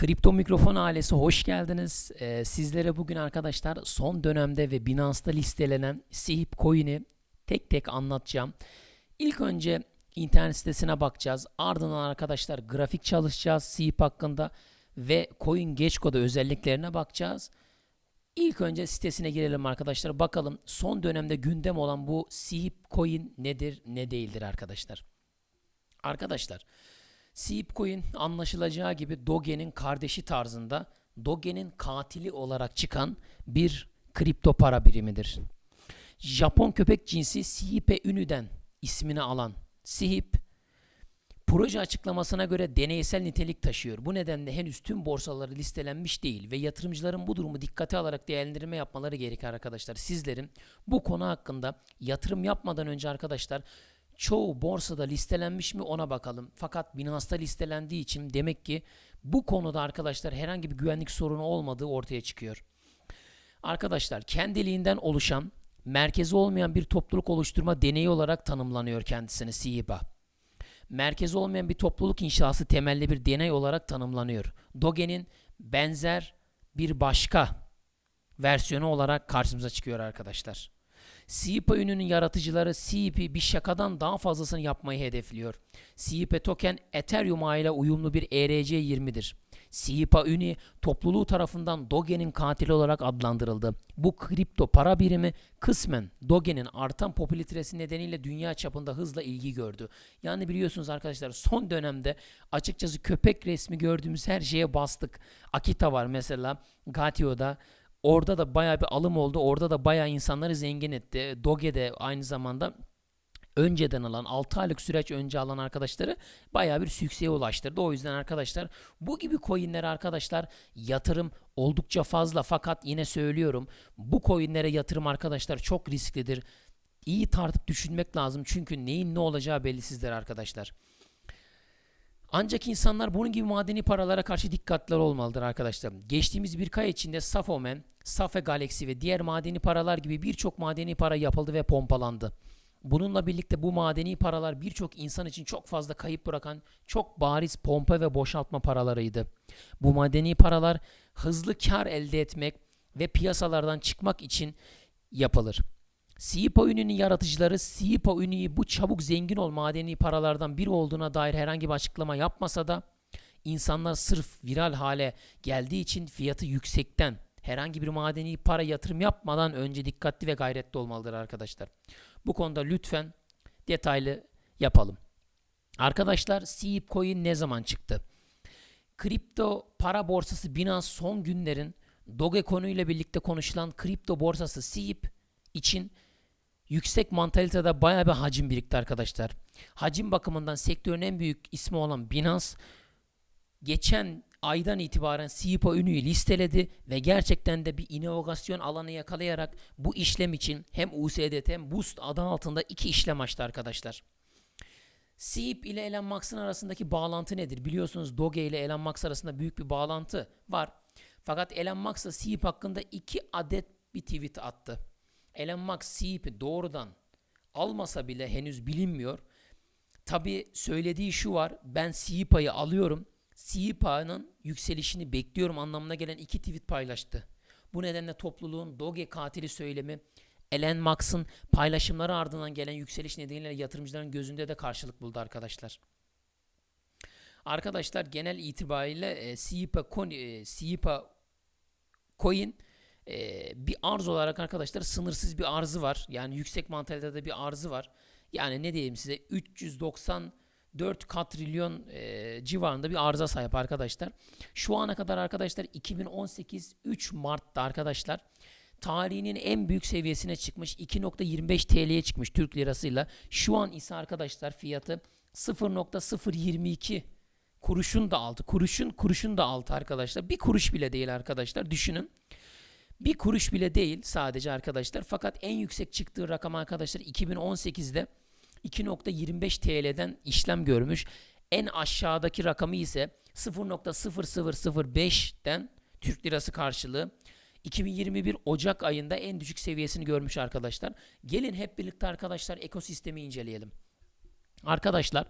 Kripto Mikrofon ailesi hoş geldiniz. Ee, sizlere bugün arkadaşlar son dönemde ve Binance'da listelenen SIP coin'i tek tek anlatacağım. İlk önce internet sitesine bakacağız. Ardından arkadaşlar grafik çalışacağız SIP hakkında ve coin Gecko'da özelliklerine bakacağız. İlk önce sitesine girelim arkadaşlar. Bakalım son dönemde gündem olan bu SIP coin nedir ne değildir arkadaşlar. Arkadaşlar Seep Coin anlaşılacağı gibi Doge'nin kardeşi tarzında Doge'nin katili olarak çıkan bir kripto para birimidir. Japon köpek cinsi Sihipe Ünü'den ismini alan Sihip proje açıklamasına göre deneysel nitelik taşıyor. Bu nedenle henüz tüm borsaları listelenmiş değil ve yatırımcıların bu durumu dikkate alarak değerlendirme yapmaları gerekir arkadaşlar. Sizlerin bu konu hakkında yatırım yapmadan önce arkadaşlar çoğu borsada listelenmiş mi ona bakalım. Fakat Binance'da listelendiği için demek ki bu konuda arkadaşlar herhangi bir güvenlik sorunu olmadığı ortaya çıkıyor. Arkadaşlar kendiliğinden oluşan, merkezi olmayan bir topluluk oluşturma deneyi olarak tanımlanıyor kendisini SIBA. Merkezi olmayan bir topluluk inşası temelli bir deney olarak tanımlanıyor. Doge'nin benzer bir başka versiyonu olarak karşımıza çıkıyor arkadaşlar. SIPA ününün yaratıcıları SIP'i bir şakadan daha fazlasını yapmayı hedefliyor. SIPA token Ethereum ile uyumlu bir E ERC20'dir. SIPA ünü topluluğu tarafından Doge'nin katili olarak adlandırıldı. Bu kripto para birimi kısmen Doge'nin artan popülaritesi nedeniyle dünya çapında hızla ilgi gördü. Yani biliyorsunuz arkadaşlar son dönemde açıkçası köpek resmi gördüğümüz her şeye bastık. Akita var mesela Gatio'da Orada da bayağı bir alım oldu. Orada da bayağı insanları zengin etti. Doge de aynı zamanda önceden alan 6 aylık süreç önce alan arkadaşları bayağı bir sükseğe ulaştırdı. O yüzden arkadaşlar bu gibi coinlere arkadaşlar yatırım oldukça fazla fakat yine söylüyorum bu coinlere yatırım arkadaşlar çok risklidir. İyi tartıp düşünmek lazım çünkü neyin ne olacağı belirsizdir arkadaşlar. Ancak insanlar bunun gibi madeni paralara karşı dikkatli olmalıdır arkadaşlar. Geçtiğimiz bir ay içinde Safomen, Safe Galaxy ve diğer madeni paralar gibi birçok madeni para yapıldı ve pompalandı. Bununla birlikte bu madeni paralar birçok insan için çok fazla kayıp bırakan çok bariz pompa ve boşaltma paralarıydı. Bu madeni paralar hızlı kar elde etmek ve piyasalardan çıkmak için yapılır. SIPA ününün yaratıcıları SIPA ünüyü bu çabuk zengin ol madeni paralardan biri olduğuna dair herhangi bir açıklama yapmasa da insanlar sırf viral hale geldiği için fiyatı yüksekten herhangi bir madeni para yatırım yapmadan önce dikkatli ve gayretli olmalıdır arkadaşlar. Bu konuda lütfen detaylı yapalım. Arkadaşlar SIP coin ne zaman çıktı? Kripto para borsası Binance son günlerin Dogecoin ile birlikte konuşulan kripto borsası SIP için yüksek mantalitede bayağı bir hacim birikti arkadaşlar. Hacim bakımından sektörün en büyük ismi olan Binance geçen aydan itibaren SIPA ünüyü listeledi ve gerçekten de bir inovasyon alanı yakalayarak bu işlem için hem USDT hem Boost adı altında iki işlem açtı arkadaşlar. SIP ile Elon Musk'ın arasındaki bağlantı nedir? Biliyorsunuz Doge ile Elon Musk arasında büyük bir bağlantı var. Fakat Elon Musk da SIP hakkında iki adet bir tweet attı. Elon Musk SIP'i doğrudan almasa bile henüz bilinmiyor. Tabi söylediği şu var. Ben SIPA'yı alıyorum. SIPA'nın yükselişini bekliyorum anlamına gelen iki tweet paylaştı. Bu nedenle topluluğun Doge katili söylemi Elon Musk'ın paylaşımları ardından gelen yükseliş nedeniyle yatırımcıların gözünde de karşılık buldu arkadaşlar. Arkadaşlar genel itibariyle e, SIPA, coin, e, SIPA coin e, bir arz olarak arkadaşlar sınırsız bir arzı var. Yani yüksek mantalitede bir arzı var. Yani ne diyeyim size 394 katrilyon e, civarında bir arıza sahip arkadaşlar. Şu ana kadar arkadaşlar 2018 3 Mart'ta arkadaşlar tarihinin en büyük seviyesine çıkmış 2.25 TL'ye çıkmış Türk lirasıyla. Şu an ise arkadaşlar fiyatı 0.022 kuruşun da altı. Kuruşun kuruşun da altı arkadaşlar. Bir kuruş bile değil arkadaşlar. Düşünün. Bir kuruş bile değil sadece arkadaşlar. Fakat en yüksek çıktığı rakam arkadaşlar 2018'de 2.25 TL'den işlem görmüş. En aşağıdaki rakamı ise 0.0005'ten Türk lirası karşılığı 2021 Ocak ayında en düşük seviyesini görmüş arkadaşlar. Gelin hep birlikte arkadaşlar ekosistemi inceleyelim. Arkadaşlar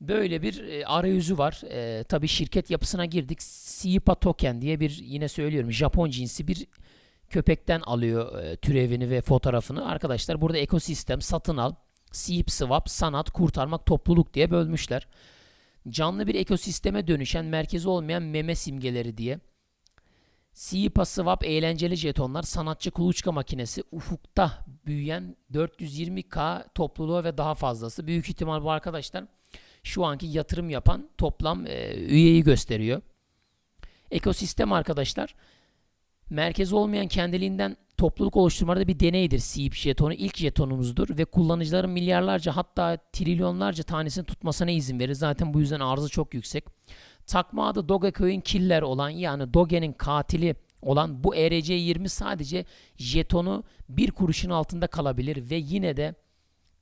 Böyle bir e, arayüzü var. E, tabii şirket yapısına girdik. Sipa Token diye bir yine söylüyorum Japon cinsi bir köpekten alıyor e, türevini ve fotoğrafını. Arkadaşlar burada ekosistem, satın al, Sip Swap, sanat, kurtarmak, topluluk diye bölmüşler. Canlı bir ekosisteme dönüşen merkezi olmayan meme simgeleri diye. Sipa Swap eğlenceli jetonlar, sanatçı kuluçka makinesi, ufukta büyüyen 420k topluluğu ve daha fazlası. Büyük ihtimal bu arkadaşlar şu anki yatırım yapan toplam e, üyeyi gösteriyor. Ekosistem arkadaşlar merkezi olmayan kendiliğinden topluluk oluşturmada bir deneydir. SEEP jetonu ilk jetonumuzdur ve kullanıcıların milyarlarca hatta trilyonlarca tanesini tutmasına izin verir. Zaten bu yüzden arzı çok yüksek. Takma adı Dogecoin Killer olan yani Doge'nin katili olan bu ERC20 sadece jetonu bir kuruşun altında kalabilir ve yine de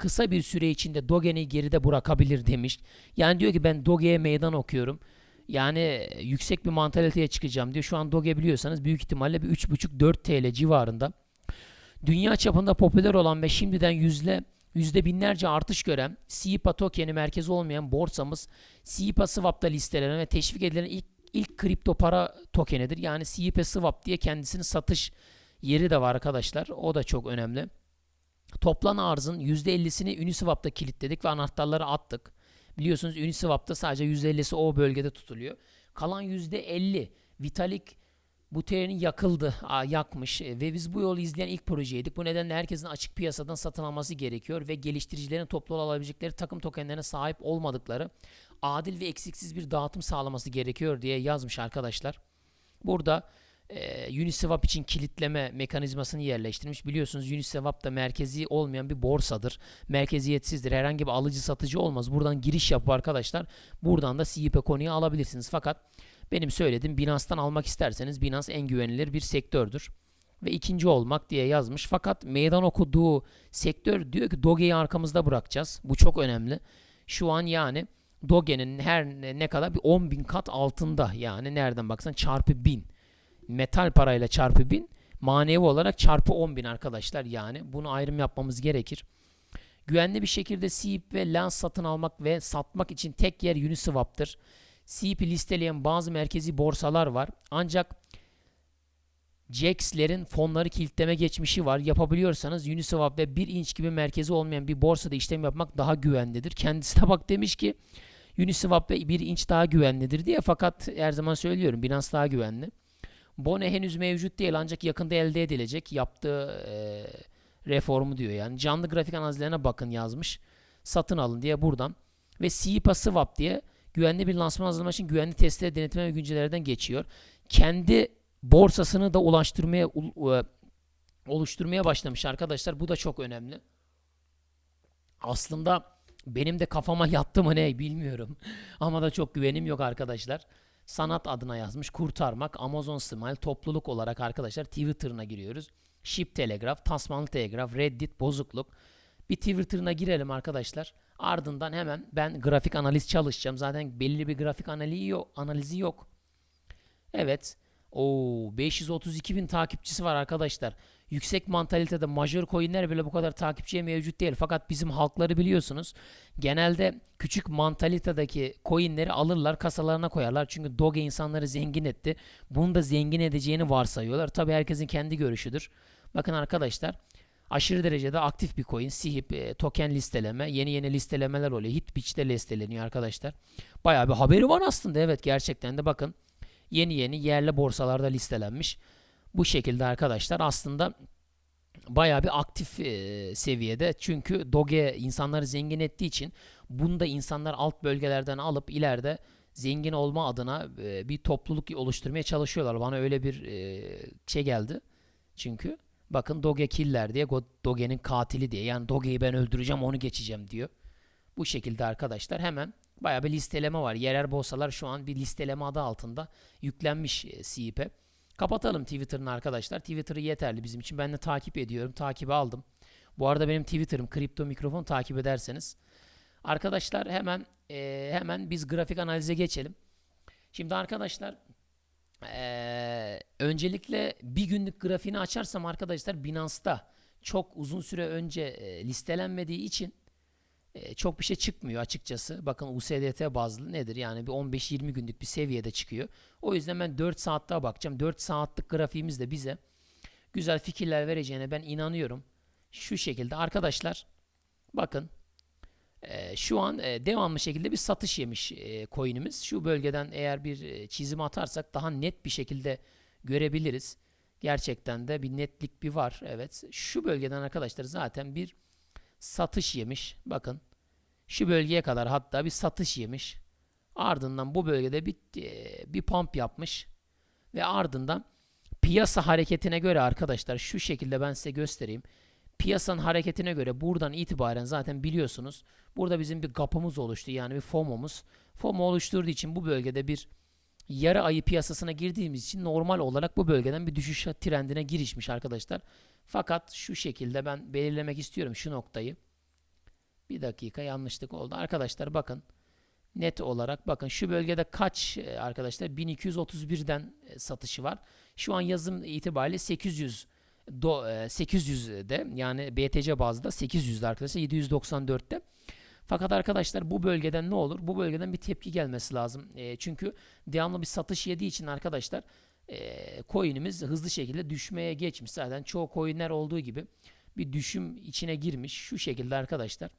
kısa bir süre içinde Doge'ni geride bırakabilir demiş. Yani diyor ki ben Doge'ye meydan okuyorum. Yani yüksek bir mantaliteye çıkacağım diyor. Şu an Doge biliyorsanız büyük ihtimalle bir 3,5-4 TL civarında. Dünya çapında popüler olan ve şimdiden yüzde yüzde binlerce artış gören SIPA tokeni merkezi olmayan borsamız SIPA Swap'ta listelenen ve teşvik edilen ilk, ilk kripto para tokenidir. Yani SIPA Swap diye kendisini satış yeri de var arkadaşlar. O da çok önemli. Toplam arzın %50'sini Uniswap'ta kilitledik ve anahtarları attık. Biliyorsunuz Uniswap'ta sadece %50'si o bölgede tutuluyor. Kalan %50 Vitalik Buterin'i yakıldı, yakmış ve biz bu yolu izleyen ilk projeydik. Bu nedenle herkesin açık piyasadan satın alması gerekiyor ve geliştiricilerin toplu alabilecekleri takım tokenlerine sahip olmadıkları adil ve eksiksiz bir dağıtım sağlaması gerekiyor diye yazmış arkadaşlar. Burada e, Uniswap için kilitleme mekanizmasını yerleştirmiş. Biliyorsunuz Uniswap da merkezi olmayan bir borsadır. Merkeziyetsizdir. Herhangi bir alıcı satıcı olmaz. Buradan giriş yapıp arkadaşlar buradan da CIP konuyu alabilirsiniz. Fakat benim söylediğim Binance'tan almak isterseniz Binance en güvenilir bir sektördür. Ve ikinci olmak diye yazmış. Fakat meydan okuduğu sektör diyor ki Doge'yi arkamızda bırakacağız. Bu çok önemli. Şu an yani Doge'nin her ne kadar bir 10 bin kat altında yani nereden baksan çarpı 1000 metal parayla çarpı 1000 manevi olarak çarpı 10 bin arkadaşlar yani bunu ayrım yapmamız gerekir. Güvenli bir şekilde SEEP ve lens satın almak ve satmak için tek yer Uniswap'tır. SEEP'i listeleyen bazı merkezi borsalar var. Ancak JAX'lerin fonları kilitleme geçmişi var. Yapabiliyorsanız Uniswap ve 1 inç gibi merkezi olmayan bir borsada işlem yapmak daha güvenlidir. Kendisi de bak demiş ki Uniswap ve 1 inç daha güvenlidir diye fakat her zaman söylüyorum Binance daha güvenli. Bone henüz mevcut değil ancak yakında elde edilecek. Yaptığı e, reformu diyor yani. Canlı grafik analizlerine bakın yazmış. Satın alın diye buradan. Ve SIPA Swap diye güvenli bir lansman hazırlamak için güvenli testlere, denetleme ve güncellerden geçiyor. Kendi borsasını da ulaştırmaya e, oluşturmaya başlamış arkadaşlar. Bu da çok önemli. Aslında benim de kafama yattı mı ne bilmiyorum. Ama da çok güvenim yok arkadaşlar sanat adına yazmış. Kurtarmak, Amazon Smile, topluluk olarak arkadaşlar Twitter'ına giriyoruz. Ship Telegraph, Tasmanlı Telegraph, Reddit, bozukluk. Bir Twitter'ına girelim arkadaşlar. Ardından hemen ben grafik analiz çalışacağım. Zaten belli bir grafik analizi yok. Analizi yok. Evet. Oo 532 bin takipçisi var arkadaşlar. Yüksek mantalitede major coinler bile bu kadar takipçiye mevcut değil. Fakat bizim halkları biliyorsunuz. Genelde küçük mantalitedeki coinleri alırlar kasalarına koyarlar. Çünkü Doge insanları zengin etti. Bunu da zengin edeceğini varsayıyorlar. Tabi herkesin kendi görüşüdür. Bakın arkadaşlar aşırı derecede aktif bir coin. Sihip, e, token listeleme, yeni yeni listelemeler oluyor. Hitbitch'te listeleniyor arkadaşlar. Bayağı bir haberi var aslında. Evet gerçekten de bakın yeni yeni yerli borsalarda listelenmiş. Bu şekilde arkadaşlar aslında bayağı bir aktif e, seviyede. Çünkü Doge insanları zengin ettiği için bunu da insanlar alt bölgelerden alıp ileride zengin olma adına e, bir topluluk oluşturmaya çalışıyorlar. Bana öyle bir e, şey geldi. Çünkü bakın Doge killer diye Doge'nin katili diye. Yani Doge'yi ben öldüreceğim onu geçeceğim diyor. Bu şekilde arkadaşlar hemen bayağı bir listeleme var. Yerel borsalar şu an bir listeleme adı altında yüklenmiş e, CIP'e. Kapatalım Twitter'ını arkadaşlar. Twitter'ı yeterli bizim için. Ben de takip ediyorum. Takibi aldım. Bu arada benim Twitter'ım kripto mikrofon takip ederseniz. Arkadaşlar hemen e, hemen biz grafik analize geçelim. Şimdi arkadaşlar e, öncelikle bir günlük grafiğini açarsam arkadaşlar Binance'da çok uzun süre önce e, listelenmediği için çok bir şey çıkmıyor açıkçası. Bakın USDT bazlı nedir? Yani bir 15-20 günlük bir seviyede çıkıyor. O yüzden ben 4 saat daha bakacağım. 4 saatlik grafiğimiz de bize güzel fikirler vereceğine ben inanıyorum. Şu şekilde arkadaşlar bakın e, şu an e, devamlı şekilde bir satış yemiş e, coin'imiz. Şu bölgeden eğer bir e, çizim atarsak daha net bir şekilde görebiliriz. Gerçekten de bir netlik bir var. Evet. Şu bölgeden arkadaşlar zaten bir satış yemiş. Bakın. Şu bölgeye kadar hatta bir satış yemiş. Ardından bu bölgede bir e, bir pump yapmış ve ardından piyasa hareketine göre arkadaşlar şu şekilde ben size göstereyim. Piyasanın hareketine göre buradan itibaren zaten biliyorsunuz burada bizim bir gapımız oluştu yani bir FOMO'muz. FOMO oluşturduğu için bu bölgede bir yarı ayı piyasasına girdiğimiz için normal olarak bu bölgeden bir düşüş trendine girişmiş arkadaşlar. Fakat şu şekilde ben belirlemek istiyorum şu noktayı. Bir dakika yanlışlık oldu. Arkadaşlar bakın net olarak bakın şu bölgede kaç e, arkadaşlar 1231'den e, satışı var. Şu an yazım itibariyle 800 do, 800'de yani BTC bazda 800'de arkadaşlar 794'te. Fakat arkadaşlar bu bölgeden ne olur? Bu bölgeden bir tepki gelmesi lazım. E, çünkü devamlı bir satış yediği için arkadaşlar e, coin'imiz hızlı şekilde düşmeye geçmiş. Zaten çoğu coin'ler olduğu gibi bir düşüm içine girmiş. Şu şekilde arkadaşlar.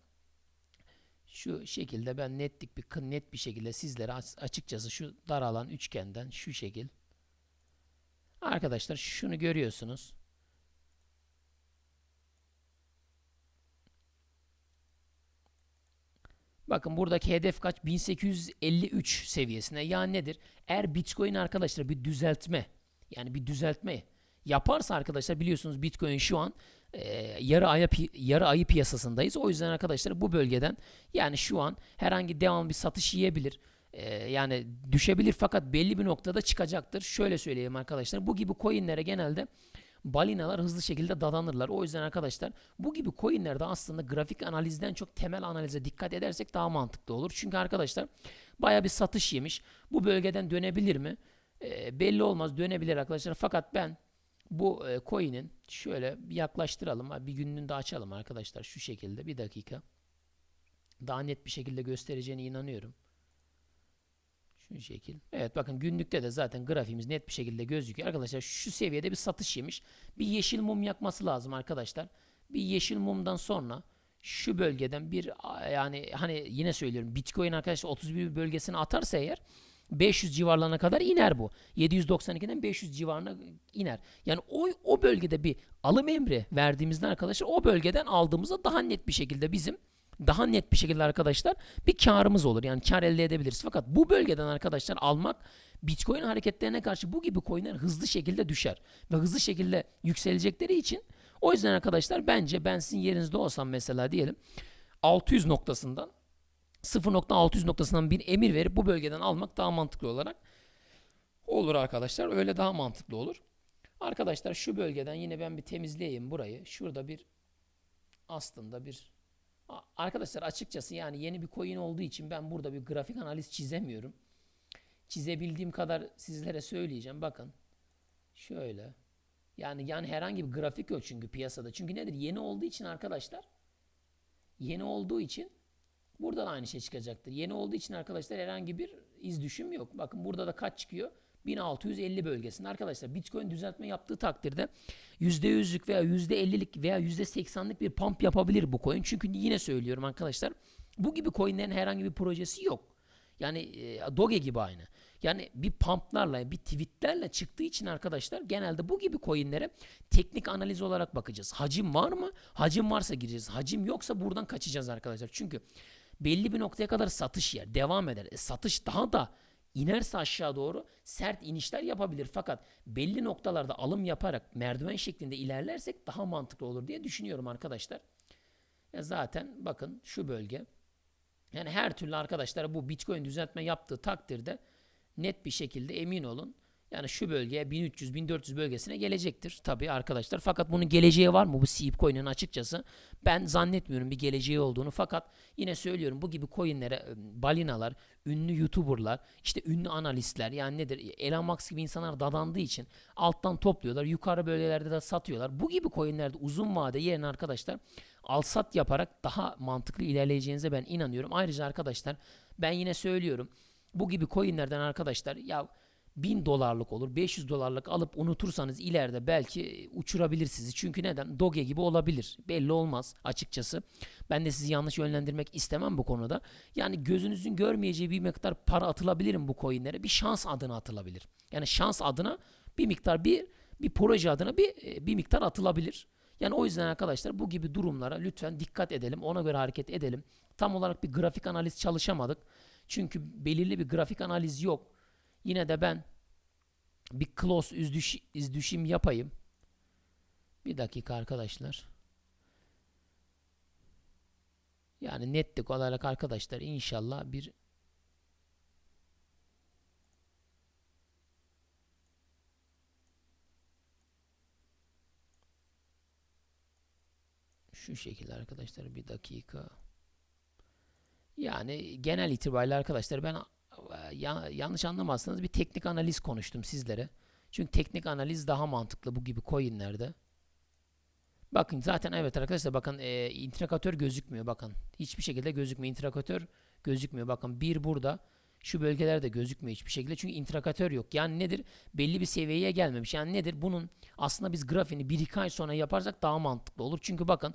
Şu şekilde ben netlik bir net bir şekilde sizlere açıkçası şu daralan üçgenden şu şekil. Arkadaşlar şunu görüyorsunuz. Bakın buradaki hedef kaç? 1853 seviyesine. Yani nedir? Eğer Bitcoin arkadaşlar bir düzeltme yani bir düzeltme yaparsa arkadaşlar biliyorsunuz Bitcoin şu an e, yarı ayı yarı ayı piyasasındayız. O yüzden arkadaşlar bu bölgeden yani şu an herhangi devam bir satış yiyebilir. E, yani düşebilir fakat belli bir noktada çıkacaktır. Şöyle söyleyeyim arkadaşlar. Bu gibi coinlere genelde balinalar hızlı şekilde dadanırlar. O yüzden arkadaşlar bu gibi coinlerde aslında grafik analizden çok temel analize dikkat edersek daha mantıklı olur. Çünkü arkadaşlar baya bir satış yemiş. Bu bölgeden dönebilir mi? E, belli olmaz dönebilir arkadaşlar. Fakat ben bu e, coin'in şöyle bir yaklaştıralım. Bir gününü de açalım arkadaşlar şu şekilde. Bir dakika. Daha net bir şekilde göstereceğine inanıyorum. Şu şekil. Evet bakın günlükte de zaten grafiğimiz net bir şekilde gözüküyor. Arkadaşlar şu seviyede bir satış yemiş. Bir yeşil mum yakması lazım arkadaşlar. Bir yeşil mumdan sonra şu bölgeden bir yani hani yine söylüyorum Bitcoin arkadaşlar 31 bölgesine atarsa eğer 500 civarlarına kadar iner bu. 792'den 500 civarına iner. Yani o, o bölgede bir alım emri verdiğimizde arkadaşlar o bölgeden aldığımızda daha net bir şekilde bizim daha net bir şekilde arkadaşlar bir karımız olur. Yani kar elde edebiliriz. Fakat bu bölgeden arkadaşlar almak Bitcoin hareketlerine karşı bu gibi coinler hızlı şekilde düşer. Ve hızlı şekilde yükselecekleri için o yüzden arkadaşlar bence ben sizin yerinizde olsam mesela diyelim 600 noktasından 0.600 noktasından bir emir verip bu bölgeden almak daha mantıklı olarak olur arkadaşlar. Öyle daha mantıklı olur. Arkadaşlar şu bölgeden yine ben bir temizleyeyim burayı. Şurada bir aslında bir arkadaşlar açıkçası yani yeni bir coin olduğu için ben burada bir grafik analiz çizemiyorum. Çizebildiğim kadar sizlere söyleyeceğim. Bakın. Şöyle. Yani yani herhangi bir grafik yok çünkü piyasada. Çünkü nedir? Yeni olduğu için arkadaşlar yeni olduğu için Burada da aynı şey çıkacaktır. Yeni olduğu için arkadaşlar herhangi bir iz düşüm yok. Bakın burada da kaç çıkıyor? 1650 bölgesinde. Arkadaşlar Bitcoin düzeltme yaptığı takdirde %100'lük veya %50'lik veya %80'lik bir pump yapabilir bu coin. Çünkü yine söylüyorum arkadaşlar bu gibi coinlerin herhangi bir projesi yok. Yani e, Doge gibi aynı. Yani bir pumplarla, bir tweetlerle çıktığı için arkadaşlar genelde bu gibi coinlere teknik analiz olarak bakacağız. Hacim var mı? Hacim varsa gireceğiz. Hacim yoksa buradan kaçacağız arkadaşlar. Çünkü belli bir noktaya kadar satış yer. Devam eder. E, satış daha da inerse aşağı doğru sert inişler yapabilir. Fakat belli noktalarda alım yaparak merdiven şeklinde ilerlersek daha mantıklı olur diye düşünüyorum arkadaşlar. Ya zaten bakın şu bölge yani her türlü arkadaşlar bu Bitcoin düzeltme yaptığı takdirde net bir şekilde emin olun yani şu bölgeye 1300-1400 bölgesine gelecektir tabii arkadaşlar. Fakat bunun geleceği var mı bu Seep coin'in açıkçası? Ben zannetmiyorum bir geleceği olduğunu. Fakat yine söylüyorum bu gibi coin'lere balinalar, ünlü YouTuber'lar, işte ünlü analistler yani nedir? Elon Musk gibi insanlar dadandığı için alttan topluyorlar. Yukarı bölgelerde de satıyorlar. Bu gibi coin'lerde uzun vade yerine arkadaşlar alsat yaparak daha mantıklı ilerleyeceğinize ben inanıyorum. Ayrıca arkadaşlar ben yine söylüyorum. Bu gibi coinlerden arkadaşlar ya 1000 dolarlık olur 500 dolarlık alıp unutursanız ileride belki uçurabilir sizi. Çünkü neden? Doge gibi olabilir. Belli olmaz açıkçası. Ben de sizi yanlış yönlendirmek istemem bu konuda. Yani gözünüzün görmeyeceği bir miktar para atılabilir mi bu coinlere? Bir şans adına atılabilir. Yani şans adına bir miktar bir bir proje adına bir bir miktar atılabilir. Yani o yüzden arkadaşlar bu gibi durumlara lütfen dikkat edelim. Ona göre hareket edelim. Tam olarak bir grafik analiz çalışamadık. Çünkü belirli bir grafik analiz yok. Yine de ben bir close üzdüş, izdüşüm yapayım. Bir dakika arkadaşlar. Yani netlik olarak arkadaşlar inşallah bir şu şekilde arkadaşlar bir dakika. Yani genel itibariyle arkadaşlar ben ya, yanlış anlamazsanız bir teknik analiz konuştum sizlere. Çünkü teknik analiz daha mantıklı bu gibi coinlerde. Bakın zaten evet arkadaşlar bakın e, intrakatör gözükmüyor bakın. Hiçbir şekilde gözükmüyor. intrakatör gözükmüyor. Bakın bir burada şu bölgelerde gözükmüyor hiçbir şekilde. Çünkü intrakatör yok. Yani nedir? Belli bir seviyeye gelmemiş. Yani nedir? Bunun aslında biz grafiğini 1-2 ay sonra yaparsak daha mantıklı olur. Çünkü bakın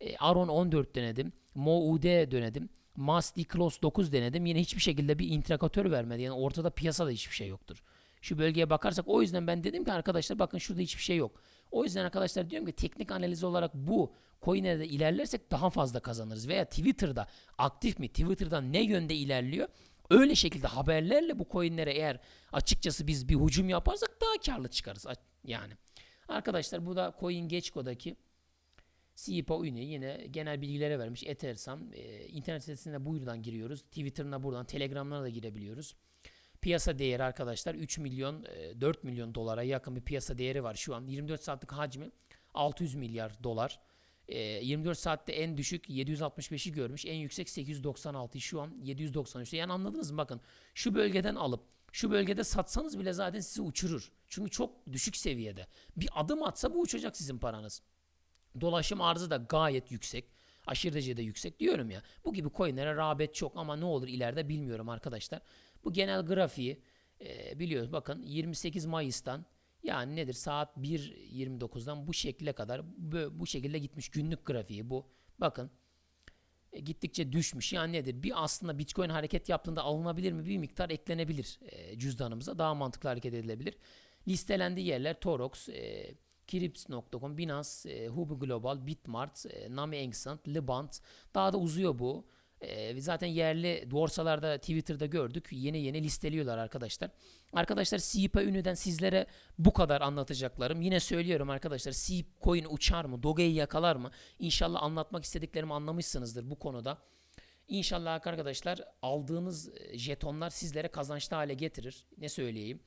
e, Aron 14 denedim. MoUD denedim. Masti Close 9 denedim. Yine hiçbir şekilde bir intrakatör vermedi. Yani ortada piyasada hiçbir şey yoktur. Şu bölgeye bakarsak o yüzden ben dedim ki arkadaşlar bakın şurada hiçbir şey yok. O yüzden arkadaşlar diyorum ki teknik analiz olarak bu coinlerde ilerlersek daha fazla kazanırız. Veya Twitter'da aktif mi? Twitter'da ne yönde ilerliyor? Öyle şekilde haberlerle bu coinlere eğer açıkçası biz bir hücum yaparsak daha karlı çıkarız. Yani. Arkadaşlar bu da CoinGecko'daki CIPO ünü yine genel bilgilere vermiş. Ethersam e, internet sitesine buradan giriyoruz. Twitter'ına buradan, Telegram'ına da girebiliyoruz. Piyasa değeri arkadaşlar 3 milyon, e, 4 milyon dolara yakın bir piyasa değeri var şu an. 24 saatlik hacmi 600 milyar dolar. E, 24 saatte en düşük 765'i görmüş. En yüksek 896. Şu an 793. Yani anladınız mı? Bakın şu bölgeden alıp şu bölgede satsanız bile zaten sizi uçurur. Çünkü çok düşük seviyede. Bir adım atsa bu uçacak sizin paranız. Dolaşım arzı da gayet yüksek. Aşırı derecede yüksek diyorum ya. Bu gibi coinlere rağbet çok ama ne olur ileride bilmiyorum arkadaşlar. Bu genel grafiği e, biliyoruz. Bakın 28 Mayıs'tan yani nedir saat 1.29'dan bu şekilde kadar bu, bu şekilde gitmiş günlük grafiği bu. Bakın e, gittikçe düşmüş. Yani nedir? Bir aslında Bitcoin hareket yaptığında alınabilir mi? Bir miktar eklenebilir e, cüzdanımıza. Daha mantıklı hareket edilebilir. Listelendiği yerler Torox, e, Crips.com, Binance, e, Hubu Global, Bitmart, e, Nami Ancient, Libant. Daha da uzuyor bu. E, zaten yerli borsalarda Twitter'da gördük. Yeni yeni listeliyorlar arkadaşlar. Arkadaşlar SIPA ünüden sizlere bu kadar anlatacaklarım. Yine söylüyorum arkadaşlar SIP coin uçar mı? Doge'yi yakalar mı? İnşallah anlatmak istediklerimi anlamışsınızdır bu konuda. İnşallah arkadaşlar aldığınız e, jetonlar sizlere kazançlı hale getirir. Ne söyleyeyim?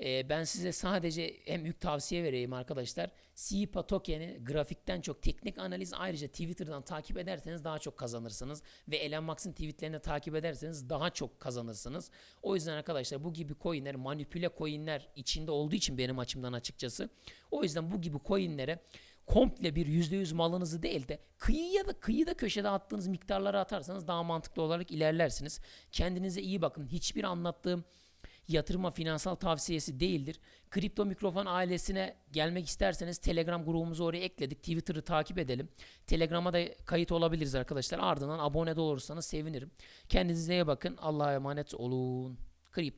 E, ben size sadece hem büyük tavsiye vereyim arkadaşlar. SIPA token'i grafikten çok teknik analiz ayrıca Twitter'dan takip ederseniz daha çok kazanırsınız. Ve Elon Musk'ın tweetlerini takip ederseniz daha çok kazanırsınız. O yüzden arkadaşlar bu gibi coinler manipüle coinler içinde olduğu için benim açımdan açıkçası. O yüzden bu gibi coinlere komple bir %100 malınızı değil de kıyıya da kıyıda köşede attığınız miktarları atarsanız daha mantıklı olarak ilerlersiniz. Kendinize iyi bakın. Hiçbir anlattığım yatırıma finansal tavsiyesi değildir. Kripto Mikrofon ailesine gelmek isterseniz Telegram grubumuzu oraya ekledik. Twitter'ı takip edelim. Telegram'a da kayıt olabiliriz arkadaşlar. Ardından abone de olursanız sevinirim. Kendinize iyi bakın. Allah'a emanet olun.